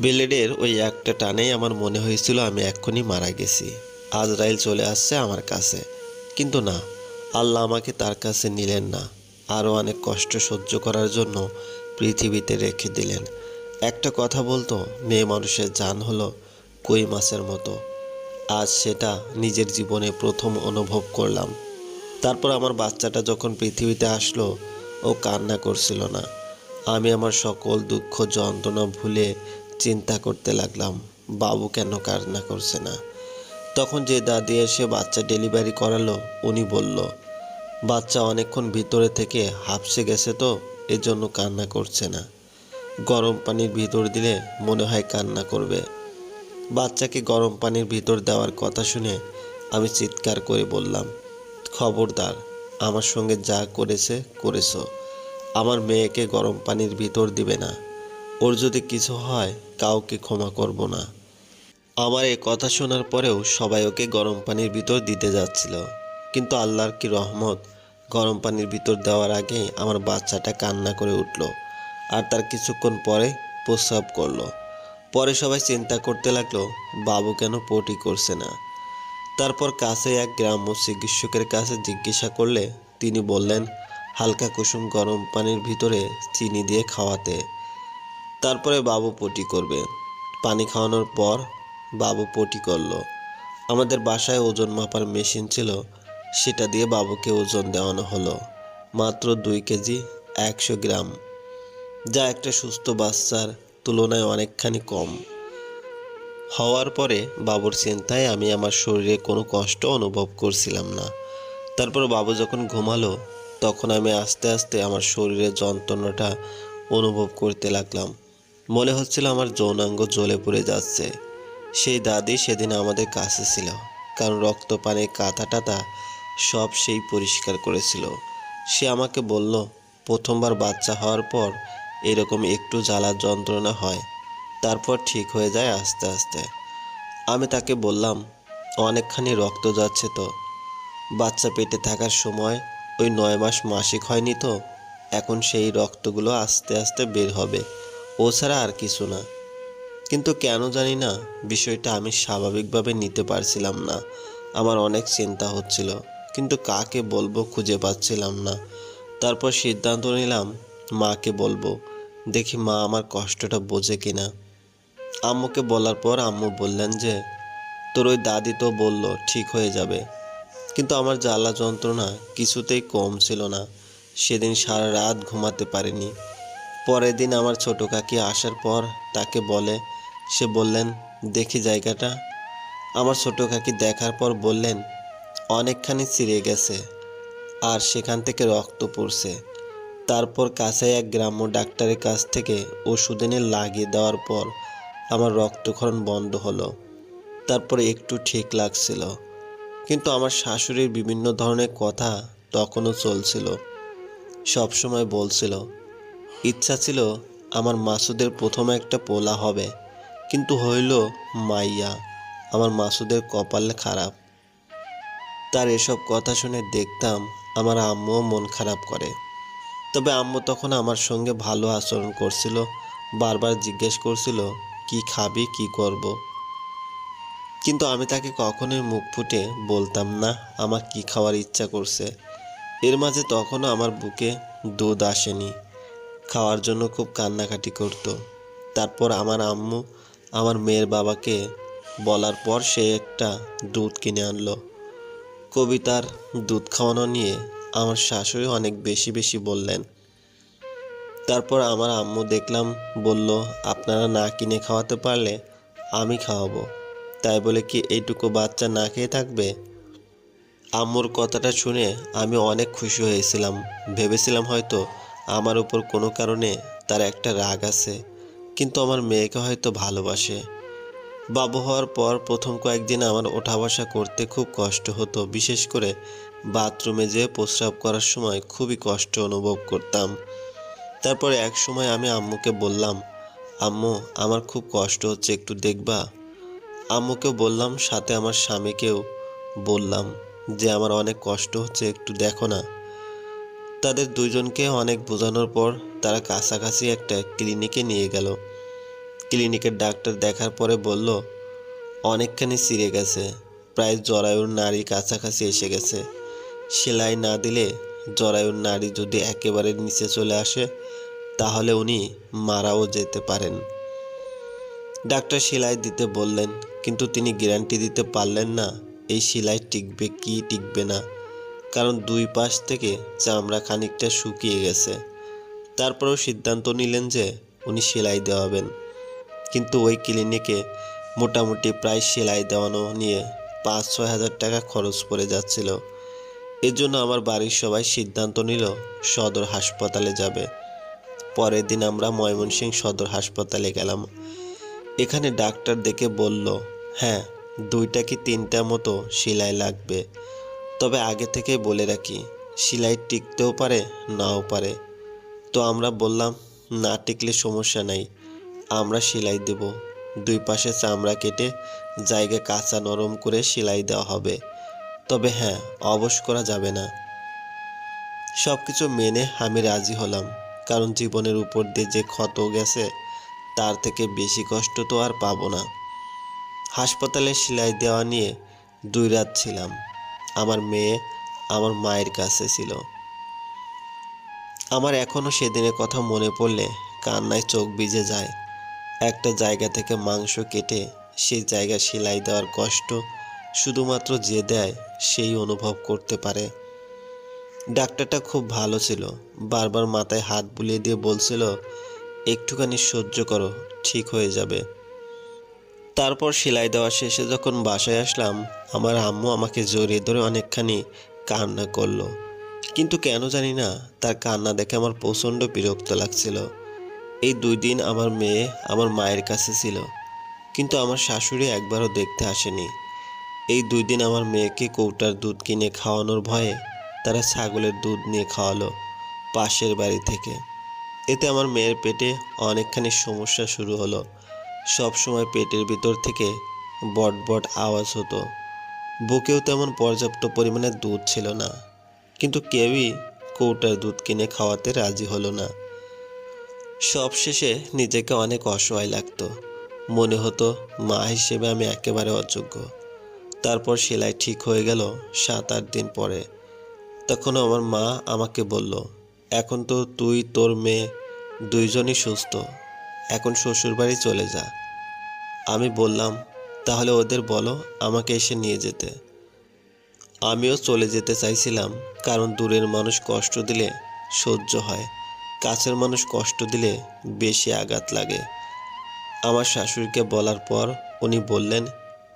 ব্লেডের ওই একটা টানেই আমার মনে হয়েছিল আমি এক্ষুনি মারা গেছি। আজরাইল চলে আসছে আমার কাছে। কিন্তু না, আল্লাহ আমাকে তার কাছে নিলেন না। আরও অনেক কষ্ট সহ্য করার জন্য পৃথিবীতে রেখে দিলেন। একটা কথা বলতো, মেয়ে মানুষের জান হলো কই মাছের মতো। আজ সেটা নিজের জীবনে প্রথম অনুভব করলাম। তারপর আমার বাচ্চাটা যখন পৃথিবীতে আসলো, ও কান্না করছিল না। আমি আমার সকল দুঃখ, যন্ত্রণা ভুলে চিন্তা করতে লাগলাম, বাবু কেন কান্না করছে না? তখন যে দাদি এসে বাচ্চা ডেলিভারি করালো, উনি বলল, বাচ্চা অনেকক্ষণ ভিতরে থেকে হাঁপসে গেছে তো, এজন্য কান্না করছে না। গরম পানির ভিতর দিলে মনে হয় কান্না করবে। বাচ্চাকে গরম পানির ভিতর দেওয়ার কথা শুনে আমি চিৎকার করে বললাম, খবরদার, আমার সঙ্গে যা করেছে, করেছ। আমার মেয়েকে গরম পানির ভিতর দিবে না। ওর যদি কিছু হয়, কাউকে ক্ষমা করব না। আমার এই কথা শোনার পরেও সবাই ওকে গরম পানির ভিতর দিতে যাচ্ছিল। কিন্তু আল্লাহর কি রহমত, গরম পানির ভিতর দেওয়ার আগেই আমার বাচ্চাটা কান্না করে উঠল আর তার কিছুক্ষণ পরে প্রস্রাব করল। পরে সবাই চিন্তা করতে লাগল, বাবু কেন পটি করছে না? তারপর কাছে এক গ্রাম্য চিকিৎসকের কাছে জিজ্ঞাসা করলে তিনি বললেন, হালকা কুসুম গরম পানির ভিতরে চিনি দিয়ে খাওয়াতে। তারপরে বাবু পটি করবে। পানি খাওয়ানোর পর বাবু পটি করল। আমাদের বাসায় ওজন মাপার মেশিন ছিল, সেটা দিয়ে বাবুকে ওজন দেওয়ানো হলো। মাত্র দুই কেজি, একশো গ্রাম। যা একটা সুস্থ বাচ্চার তুলনায় অনেকখানি কম। হওয়ার পরে বাবুর চিন্তায় আমি আমার শরীরে কোনো কষ্ট অনুভব করছিলাম না। তারপর বাবু যখন ঘুমালো, তখন আমি আস্তে আস্তে আমার শরীরের যন্ত্রণাটা অনুভব করতে লাগলাম। মনে হচ্ছিল আমার যৌনাঙ্গ জ্বলে পড়ে যাচ্ছে। সেই দাদি সেদিন আমাদের কাছে ছিল, কারণ রক্ত পানির কাঁথা টাতা সব সেই পরিষ্কার করেছিল। সে আমাকে বলল, প্রথমবার বাচ্চা হওয়ার পর এরকম একটু জ্বালার যন্ত্রণা হয়, তারপর ঠিক হয়ে যায় আস্তে আস্তে। আমি তাকে বললাম, অনেকখানি রক্ত যাচ্ছে তো। বাচ্চা পেটে থাকার সময় ওই নয় মাস মাসিক হয়নি তো, এখন সেই রক্তগুলো আস্তে আস্তে বের হবে। ও ছাড়া আর কিছু না। কিন্তু কেন জানি না, বিষয়টা আমি স্বাভাবিকভাবে নিতে পারছিলাম না। আমার অনেক চিন্তা হচ্ছিল, কিন্তু কাকে বলব খুঁজে পাচ্ছিলাম না। তারপর সিদ্ধান্ত নিলাম, মাকে বলব, দেখি মা আমার কষ্টটা বোঝে কিনা। আম্মুকে বলার পর আম্মু বললেন যে, তোর ওই দাদি তো বলল, ঠিক হয়ে যাবে। কিন্তু আমার জ্বালা যন্ত্রণা কিছুতেই কম ছিল না। সেদিন সারা রাত ঘুমাতে পারিনি। পরের দিন আমার ছোট কাকি আসার পর তাকে বলে, সে বললেন, দেখি জায়গাটা। আমার ছোট কাকি দেখার পর বললেন, অনেকখানি ছিঁড়ে গেছে আর সেখান থেকে রক্ত পড়ছে। তারপর কাছে এক গ্রাম্য ডাক্তারের কাছ থেকে ওষুধ এনে লাগিয়ে দেওয়ার পর আমার রক্তক্ষরণ বন্ধ হলো। তারপরে একটু ঠিক লাগছিল। কিন্তু আমার শাশুড়ির বিভিন্ন ধরনের কথা তখনও চলছিল। সবসময় বলছিল ইচ্ছা ছিল আমার মাসুদের প্রথম একটা পোলা হবে, কিন্তু হইল মাইয়া। আমার মাসুদের কপালে খারাপ। তার এসব কথা শুনে দেখতাম আমার আম্মুও মন খারাপ করে। তবে আম্মু তখন আমার সঙ্গে ভালো আচরণ করছিল, বারবার জিজ্ঞেস করছিল, কি খাবি, কি করব। কিন্তু আমি তাকে কখনোই মুখ ফুটে বলতাম না, আমার কি খাওয়ার ইচ্ছা করছে? এর মাঝে তখনও আমার বুকে দুধ আসেনি। খাওয়ার জন্য খুব কান্নাকাটি করত। তারপর আমার আম্মু আমার মেয়ের বাবাকে বলার পর সে একটা দুধ কিনে আনলো। কবিতার দুধ খাওয়ানো নিয়ে আমার শাশুড়ি অনেক বেশি বেশি বললেন। তারপর আমার আম্মু দেখলাম, বলল, আপনারা না কিনে খাওয়াতে পারলে আমি খাওয়াবো। তাই বলে কি এইটুকু বাচ্চা না খেয়ে থাকবে? আম্মুর কথাটা শুনে আমি অনেক খুশি হয়েছিলাম। ভেবেছিলাম হয়তো আমার উপর কোনো কারণে তার একটা রাগ আছে, কিন্তু আমার মেয়েকে হয়তো ভালোবাসে। বাবু হওয়ার পর প্রথম কয়েকদিন আমার ওঠা বসা করতে খুব কষ্ট হতো, বিশেষ করে বাথরুমে যেয়ে প্রস্রাব করার সময় খুবই কষ্ট অনুভব করতাম। তারপরে এক সময় আমি আম্মুকে বললাম, আম্মু, আমার খুব কষ্ট হচ্ছে, একটু দেখবা? আম্মুকে বললাম, সাথে আমার স্বামীকেও বললাম যে, আমার অনেক কষ্ট হচ্ছে, একটু দেখো না। তাদের দুজনকে অনেক বোঝানোর পর তারা কাছাকাছি একটা ক্লিনিকে নিয়ে গেল। ক্লিনিকের ডাক্তার দেখার পরে বলল, অনেকখানি ছিঁড়ে গেছে। প্রায় জরায়ুর নারী কাছাকাছি এসে গেছে। সেলাই না দিলে জরায়ুর নারী যদি একেবারে নিচে চলে আসে, তাহলে উনি মারাও যেতে পারেন। ডাক্তার সেলাই দিতে বললেন, কিন্তু তিনি গ্যারান্টি দিতে পারলেন না, এই সেলাই টিকবে কি টিকবে না। কারণ দুই পাশ থেকে চামড়া খানিকটা শুকিয়ে গেছে। তারপরেও সিদ্ধান্ত নিলেন যে উনি সেলাই দেওয়াবেন। কিন্তু ওই ক্লিনিকে মোটামুটি প্রায় সেলাই দেওয়ানো নিয়ে পাঁচ ছয় হাজার টাকা খরচ পড়ে যাচ্ছিল। এর জন্য আমার বাড়ির সবাই সিদ্ধান্ত নিল সদর হাসপাতালে যাবে। পরের দিন আমরা ময়মনসিংহ সদর হাসপাতালে গেলাম। এখানে ডাক্তার দেখে বলল হ্যাঁ দুইটা কি তিনটা মতো সেলাই লাগবে? তবে আগে থেকে বলে রাখি, সেলাই টিকতেও পারে, নাও পারে। তো আমরা বললাম, না টিকলে সমস্যা নাই, আমরা সেলাই দেব। দুই পাশে চামড়া কেটে জায়গা কাঁচা নরম করে সেলাই দেওয়া হবে। তবে হ্যাঁ অবশ করা যাবে না। সব কিছু মেনে আমি রাজি হলাম, কারণ জীবনের উপর দিয়ে যে ক্ষত গেছে, তার থেকে বেশি কষ্ট তো আর পাবো না। হাসপাতালে সেলাই দেওয়া নিয়ে দুই রাত ছিলাম। আমার মেয়ে আমার মায়ের কাছে ছিল। আমার এখনও সেদিনের কথা মনে পড়লে কান্নায় চোখ ভিজে যায়। একটা জায়গা থেকে মাংস কেটে সেই জায়গা সেলাই দেওয়ার কষ্ট শুধুমাত্র যে দেয় সেই অনুভব করতে পারে। ডাক্তারটা খুব ভালো ছিল। বারবার মাথায় হাত বুলিয়ে দিয়ে বলছিল, একটুখানি সহ্য করো, ঠিক হয়ে যাবে। তারপর সেলাই দেওয়া শেষে যখন বাসায় আসলাম, আমার আম্মু আমাকে জড়িয়ে ধরে অনেকখানি কান্না করল। কিন্তু কেন জানি না, তার কান্না দেখে আমার প্রচণ্ড বিরক্ত লাগছিল। এই দুই দিন আমার মেয়ে আমার মায়ের কাছে ছিল, কিন্তু আমার শাশুড়ি একবারও দেখতে আসেনি। এই দুই দিন আমার মেয়েকে কৌটার দুধ কিনে খাওয়ানোর ভয়ে তারা ছাগলের দুধ নিয়ে খাওয়ালো পাশের বাড়ি থেকে। এতে আমার মেয়ের পেটে অনেকখানি সমস্যা শুরু হলো। সব সময় পেটের ভিতর থেকে বট বট আওয়াজ হতো। বুকেও তেমন পর্যাপ্ত পরিমাণে দুধ ছিল না। কিন্তু কেউই কৌটার দুধ কিনে খাওয়াতে রাজি হলো না। সব শেষে নিজেকে অনেক অসহায় লাগতো। মনে হতো, মা হিসেবে আমি একেবারে অযোগ্য। তারপর সেলাই ঠিক হয়ে গেল সাত আট দিন পরে। তখন আমার মা আমাকে বলল, এখন তো তুই, তোর মেয়ে দুইজনই সুস্থ। এখন শ্বশুরবাড়ি চলে যা। আমি বললাম, তাহলে ওদের বলো আমাকে এসে নিয়ে যেতে। আমিও চলে যেতে চাইছিলাম, কারণ দূরের মানুষ কষ্ট দিলে সহ্য হয়, কাছের মানুষ কষ্ট দিলে বেশি আঘাত লাগে। আমার শাশুড়িকে বলার পর উনি বললেন,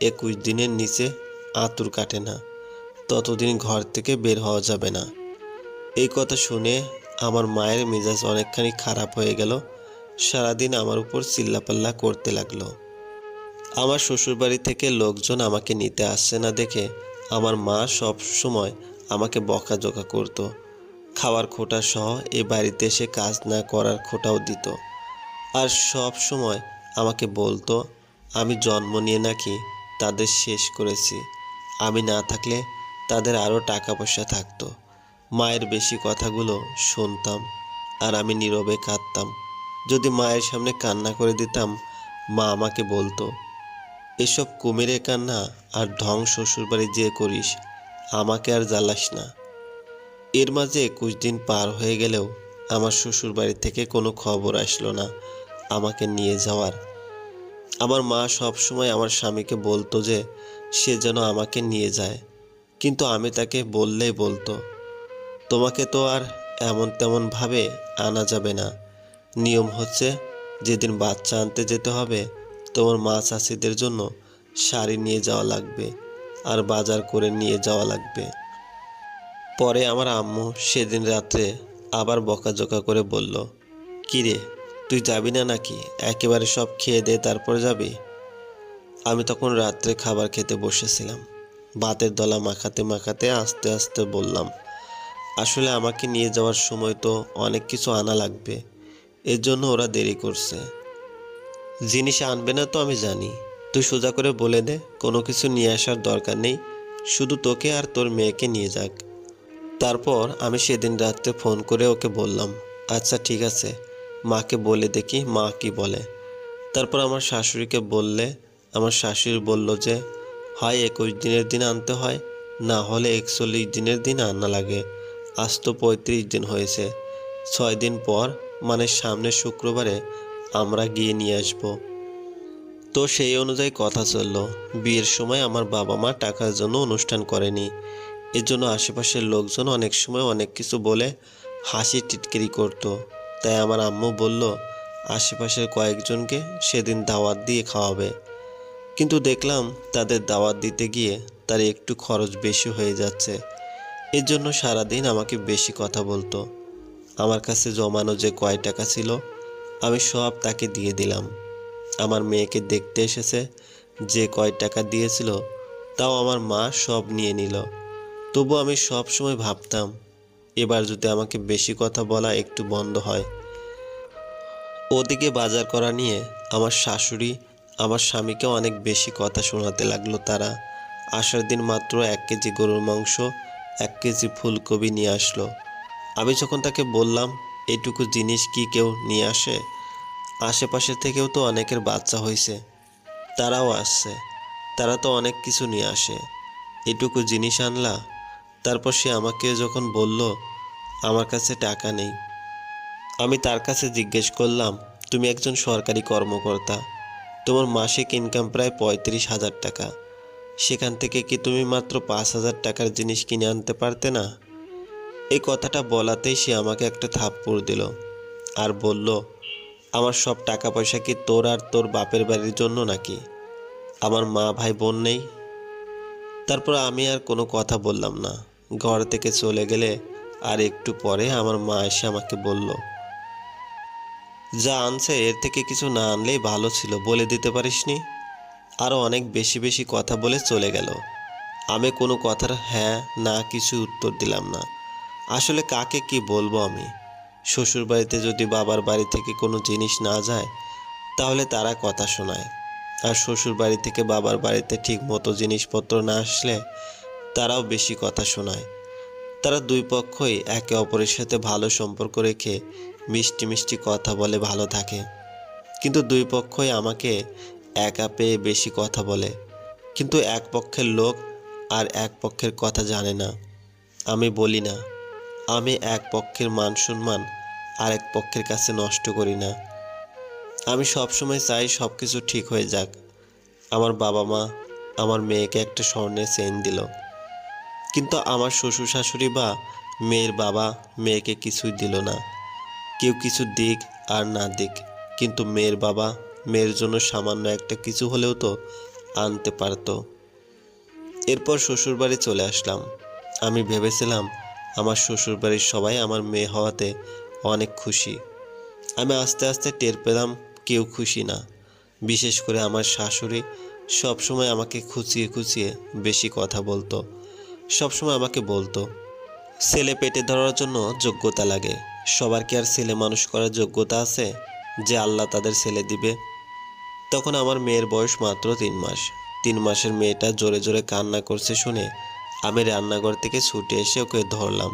একুশ দিনের নিচে আঁতুর কাটে না, ততদিন ঘর থেকে বের হওয়া যাবে না। এই কথা শুনে আমার মায়ের মেজাজ অনেকখানি খারাপ হয়ে গেল সারাদিন আমার উপর চিল্লাপাল্লা করতে লাগল। আমার শ্বশুরবাড়ি থেকে লোকজন আমাকে নিতে আসছে না দেখে আমার মা সব সময় আমাকে বকাঝকা করত। খাওয়ার খোটা সহ এ বাড়িতে এসে কাজ না করার খোটাও দিত। আর সব সময় আমাকে বলতো, আমি জন্ম নিয়ে নাকি তাদের শেষ করেছি। আমি না থাকলে তাদের আরও টাকা পয়সা থাকতো। মায়ের বেশি কথাগুলো শুনতাম আর আমি নীরবে কাঁদতাম। যদি মায়ের সামনে কান্না করে দিতাম, মা আমাকে বলতো, এসব কুমিরে কান্না আর ঢং শ্বশুরবাড়ি যে করিস, আমাকে আর জ্বালাস না। এর মাঝে একুশ দিন পার হয়ে গেলেও আমার শ্বশুরবাড়ি থেকে কোনো খবর আসলো না আমাকে নিয়ে যাওয়ার। আমার মা সব সময় আমার স্বামীকে বলতো যে, সে যেন আমাকে নিয়ে যায়। কিন্তু আমি তাকে বললেই বলতো, তোমাকে তো আর এমন তেমনভাবে আনা যাবে না। নিয়ম হচ্ছে, যেদিন বাচ্চা আনতে যেতে হবে, তোমার মা চাষিদের জন্য শাড়ি নিয়ে যাওয়া লাগবে আর বাজার করে নিয়ে যাওয়া লাগবে। পরে আমার আম্মু সেদিন রাত্রে আবার বকাঝকা করে বলল কিরে তুই যাবি না নাকি? একেবারে সব খেয়ে দে, তারপর যাবি? আমি তখন রাত্রে খাবার খেতে বসেছিলাম। বাতের দলা মাখাতে মাখাতে আস্তে আস্তে বললাম, আসলে আমাকে নিয়ে যাওয়ার সময় তো অনেক কিছু আনা লাগবে। এর জন্য ওরা দেরি করছে। জিনিস আনবে না তো আমি জানি। তুই সোজা করে বলে দে, কোনো কিছু নিয়ে আসার দরকার নেই। শুধু তোকে আর তোর মেয়েকে নিয়ে যাক। তারপর আমি সেদিন রাত্রে ফোন করে ওকে বললাম আচ্ছা ঠিক আছে। মাকে বলে দেখি মা কি বলে। তারপর আমার শাশুড়িকে বললে, আমার শাশুড়ি বলল যে, হয় একুশ দিনের দিন আনতে হয়, না হলে একচল্লিশ দিনের দিন আনা লাগে। আজ তো পঁয়ত্রিশ দিন হয়েছে। ছয় দিন পর মানে সামনের শুক্রবারে আমরা গিয়ে নিয়ে আসব। তো সেই অনুযায়ী কথা চলল। বিয়ের সময় আমার বাবা মা টাকার জন্য অনুষ্ঠান করেনি। এর জন্য আশেপাশের লোকজন অনেক সময় অনেক কিছু বলে হাসি টিটকিরি করতো। তাই আমার আম্মু বলল, আশেপাশের কয়েকজনকে সেদিন দাওয়াত দিয়ে খাওয়াবে। কিন্তু দেখলাম তাদের দাওয়াত দিতে গিয়ে তার একটু খরচ বেশি হয়ে যাচ্ছে। এর জন্য সারাদিন আমাকে বেশি কথা বলতো। আমার কাছে জমানো যে কয় টাকা ছিল, আমি সব তাকে দিয়ে দিলাম। আমার মেয়েকে দেখতে এসেছে, যে কয় টাকা দিয়েছিল, তাও আমার মা সব নিয়ে নিল। তবু আমি সব সময় ভাবতাম, এবার যদি আমাকে বেশি কথা বলা একটু বন্ধ হয়। ওদিকে বাজার করা নিয়ে আমার শাশুড়ি আমার স্বামীকে অনেক বেশি কথা শোনাতে লাগল তারা। আসার দিন মাত্র এক কেজি গরুর মাংস, এক কেজি ফুলকপি নিয়ে আসলো। আমি যখন তাকে বললাম, এটুকু জিনিস কি কেউ নিয়ে আসে? আশেপাশে থেকেও তো অনেকের বাচ্চা হয়েছে তারাও আসছে। তারা তো অনেক কিছু নিয়ে আসে। এটুকু জিনিস আনলা? তারপর সে আমাকে যখন বলল, আমার কাছে টাকা নেই। আমি তার কাছে জিজ্ঞেস করলাম, তুমি একজন সরকারি কর্মকর্তা। তোমার মাসিক ইনকাম প্রায় পঁয়ত্রিশ হাজার টাকা। সেখান থেকে কি তুমি মাত্র পাঁচ হাজার টাকার জিনিস কিনে আনতে পারতে না? এই কথাটা বলাতেই সে আমাকে একটা থাপ্পড় দিল আর বলল, আমার সব টাকা পয়সা কি তোর আর তোর বাপের বাড়ির জন্য নাকি? আমার মা, ভাই, বোন নেই? তারপর আমি আর কোনো কথা বললাম না। ঘর থেকে চলে গেলে আর একটু পরে আমার মা এসে আমাকে বলল, যা আনছে এর থেকে কিছু না আনলেই ভালো ছিল, বলে দিতে পারিসনি? আরও অনেক বেশি বেশি কথা বলে চলে গেল। আমি কোনো কথার হ্যাঁ না, কিছু উত্তর দিলাম না। আসলে কাকে কি বলব আমি? শ্বশুর বাড়িতে যদি বাবার বাড়ি থেকে কোনো জিনিস না যায়, তাহলে তারা কথা শোনায়। আর শ্বশুর বাড়ি থেকে বাবার বাড়িতে ঠিক মতো জিনিসপত্র না আসলে তারাও বেশি কথা শোনায়। তারা দুই পক্ষই একে অপরের সাথে ভালো সম্পর্ক রেখে মিষ্টি মিষ্টি কথা বলে ভালো থাকে। কিন্তু দুই পক্ষই আমাকে একা পেয়ে বেশি কথা বলে। কিন্তু এক পক্ষের লোক আর এক পক্ষের কথা জানে না। আমি বলি না। আমি এক পক্ষের মান সম্মান আর এক পক্ষের কাছে নষ্ট করি না। আমি সবসময় চাই সব কিছু ঠিক হয়ে যাক। আমার বাবা মা আমার মেয়েকে একটা স্বর্ণের চেন দিল। কিন্তু আমার শ্বশুর শাশুড়ি বা মেয়ের বাবা মেয়েকে কিছুই দিল না। কেউ কিছু দিক আর না দিক, কিন্তু মেয়ের বাবা মেয়ের জন্য সামান্য একটা কিছু হলেও তো আনতে পারতো। এরপর শ্বশুরবাড়ি চলে আসলাম। আমি ভেবেছিলাম আমার শ্বশুরবাড়ির সবাই আমার মেয়ে হওয়াতে অনেক খুশি। আমি আস্তে আস্তে টের পেলাম কেউ খুশি না। বিশেষ করে আমার শাশুড়ি সবসময় আমাকে খুঁচিয়ে খুঁচিয়ে বেশি কথা বলতো। সবসময় আমাকে বলতো, ছেলে পেটে ধরার জন্য যোগ্যতা লাগে। সবার কি আর ছেলে মানুষ করার যোগ্যতা আছে যে আল্লাহ তাদের ছেলে দিবে? তখন আমার মেয়ের বয়স মাত্র তিন মাস। তিন মাসের মেয়েটা জোরে জোরে কান্না করছে শুনে আমি রান্নাঘর থেকে ছুটে এসে ওকে ধরলাম।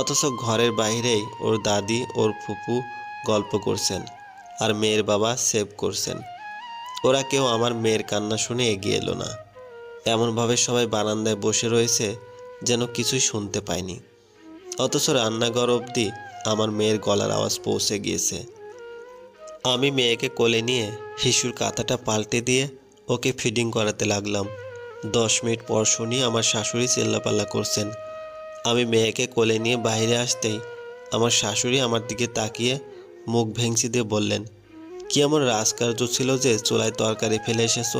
অথচ ঘরের বাইরেই ওর দাদি, ওর ফুপু গল্প করছেন আর মেয়ের বাবা সেভ করছেন। ওরা কেউ আমার মেয়ের কান্না শুনে এগিয়ে এলো না। এমনভাবে সবাই বারান্দায় বসে রয়েছে যেন কিছুই শুনতে পায়নি অথচ রান্নাঘর অবধি আমার মেয়ের গলার আওয়াজ পৌঁছে গিয়েছে। আমি মেয়েকে কোলে নিয়ে শিশুর কাঁথাটা পাল্টে দিয়ে ওকে ফিডিং করাতে লাগলাম। দশ মিনিট পর শুনি আমার শাশুড়ি চেল্লাপাল্লা করছেন। আমি মেয়েকে কোলে নিয়ে বাইরে আসতেই আমার শাশুড়ি আমার দিকে তাকিয়ে মুখ ভেঙচি দিয়ে বললেন, কি এমন রাজকার্য ছিল যে চুলায় তরকারি ফেলে এসেছ?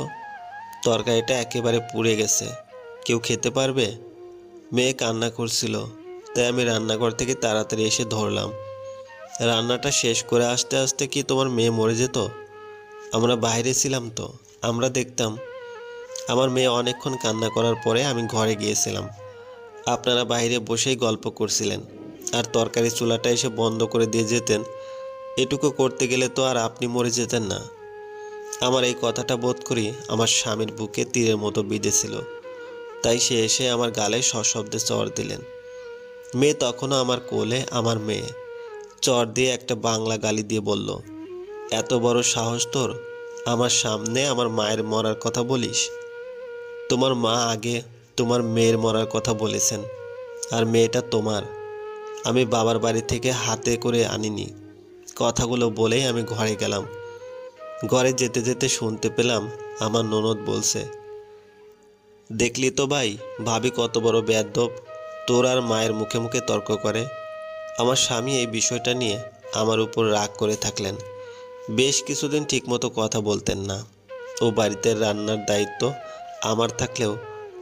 তরকারিটা একেবারে পুড়ে গেছে। কেউ খেতে পারবে? মেয়ে কান্না করছিল। তাই আমি রান্নাঘর থেকে তাড়াতাড়ি এসে ধরলাম। রান্নাটা শেষ করে আসতে আসতে কি তোমার মেয়ে মরে যেত? আমরা বাইরে ছিলাম তো। আমরা দেখতাম আমার মেয়ে অনেকক্ষণ কান্না করার পরে আমি ঘরে গিয়েছিলাম। আপনারা বাইরে বসেই গল্প করছিলেন। আর তরকারি চুলাটা এসে বন্ধ করে দিয়ে যেতেন। এটুকু করতে গেলে তো আর আপনি মরে যেতেন না। আমার এই কথাটা বোধ করি আমার স্বামীর বুকে তীরের মতো বিঁধেছিল। তাই সে এসে আমার গালে সশব্দে চর দিলেন। মেয়ে তখনও আমার কোলে আমার মেয়ে। চর দিয়ে একটা বাংলা গালি দিয়ে বলল, এত বড় সাহস তোর? আমার সামনে আমার মায়ের মরার কথা বলিস? তোমার মা আগে তোমার মেয়ের মরার কথা বলেছেন, আর মেয়েটা তোমার। আমি বাবার বাড়ি থেকে হাতে করে আনিনি। কথাগুলো বলেই আমি ঘরে গেলাম। ঘরে যেতে যেতে শুনতে পেলাম আমার ননদ বলছে, দেখলি তো ভাই, ভাবি কত বড় বেয়াদব। তোর আর মায়ের মুখে মুখে তর্ক করে। আমার স্বামী এই বিষয়টা নিয়ে আমার উপর রাগ করে থাকলেন। বেশ কিছুদিন ঠিকমতো কথা বলতেন না। ও বাড়িতে রান্নার দায়িত্ব আমার থাকলেও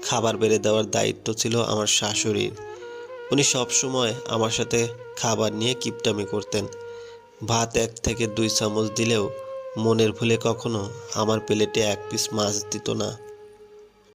খাবার বেড়ে দেওয়ার দায়িত্ব ছিল আমার শাশুড়ির। উনি সবসময় আমার সাথে খাবার নিয়ে কিপটামি করতেন। ভাত এক থেকে দুই চামচ দিলেও মনের ভুলে কখনো আমার প্লেটে এক পিস মাছ দিত না।